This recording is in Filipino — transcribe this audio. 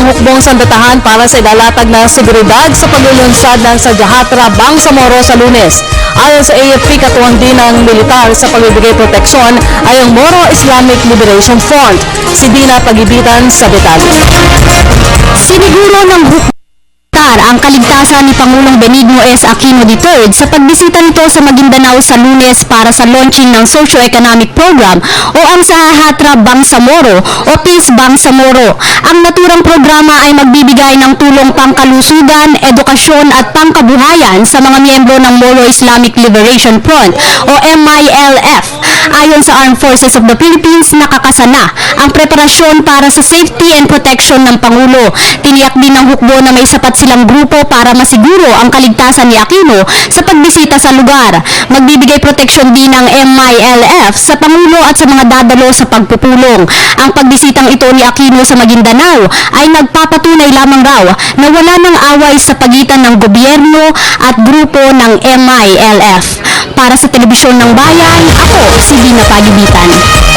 ang hukbong sandatahan para sa ilalatag na seguridad sa paglulunsad ng Sadyahatra Bangsamoro sa lunes. Ayon sa AFP, katuwang din ng militar sa pagbibigay proteksyon ay ang Moro Islamic Liberation Front. Si Dina Pagibitan sa detalye. Siniguro ng hukbo ang kaligtasan ni Pangulong Benigno S. Aquino III sa pagbisita nito sa Maguindanao sa lunes para sa launching ng Socio-Economic Program o ang Sahatra Bangsamoro o TIS Bangsamoro. Ang naturang programa ay magbibigay ng tulong pangkalusugan, edukasyon at pangkabuhayan sa mga miyembro ng Moro Islamic Liberation Front o MILF. Ayon sa Armed Forces of the Philippines, nakakasana ang preparasyon para sa safety and protection ng Pangulo. Tiniyak din ng hukbo na may sapat silang grupo para masiguro ang kaligtasan ni Aquino sa pagbisita sa lugar. Magbibigay proteksyon din ng MILF sa Pangulo at sa mga dadalo sa pagpupulong. Ang pagbisitang ito ni Aquino sa Maguindanao ay nagpapatunay lamang raw na wala ng away sa pagitan ng gobyerno at grupo ng MILF. Para sa Telebisyon ng Bayan, ako si Dina Kalibitan.